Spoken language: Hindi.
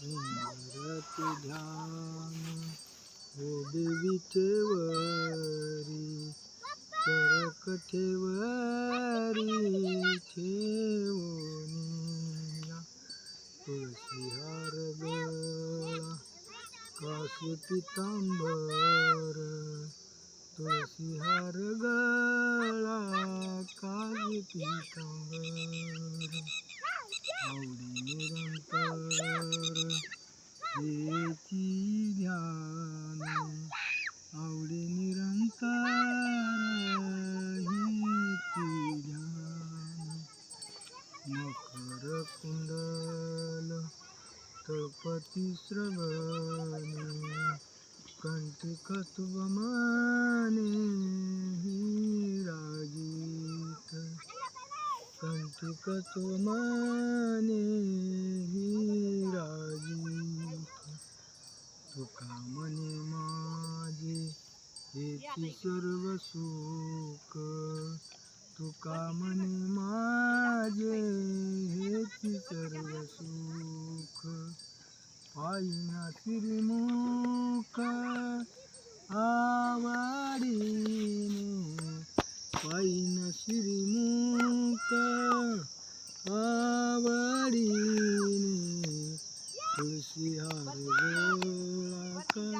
सुंदरते ध्यान वेद विठेवरी करक ठेवरी ठेवनिया तुळशी हार गळा काशी पितांबर तुळशी हार गळा काशी पितांबर आवडी निरंतर हेची ध्यान आवडी निरंतर हेची ध्यान मकर कुंडल तळपती श्रवणे कंठिकत्वमाने हिरागीत कंठिकत्वमाने हिरागीत तुका मने माझे हेची सर्व सुख तुका मने माझे हेची सर्व सुख पायीना श्रीमुख आवडीने पायीना श्रीमुख आवडीने तुळशी हार गोळा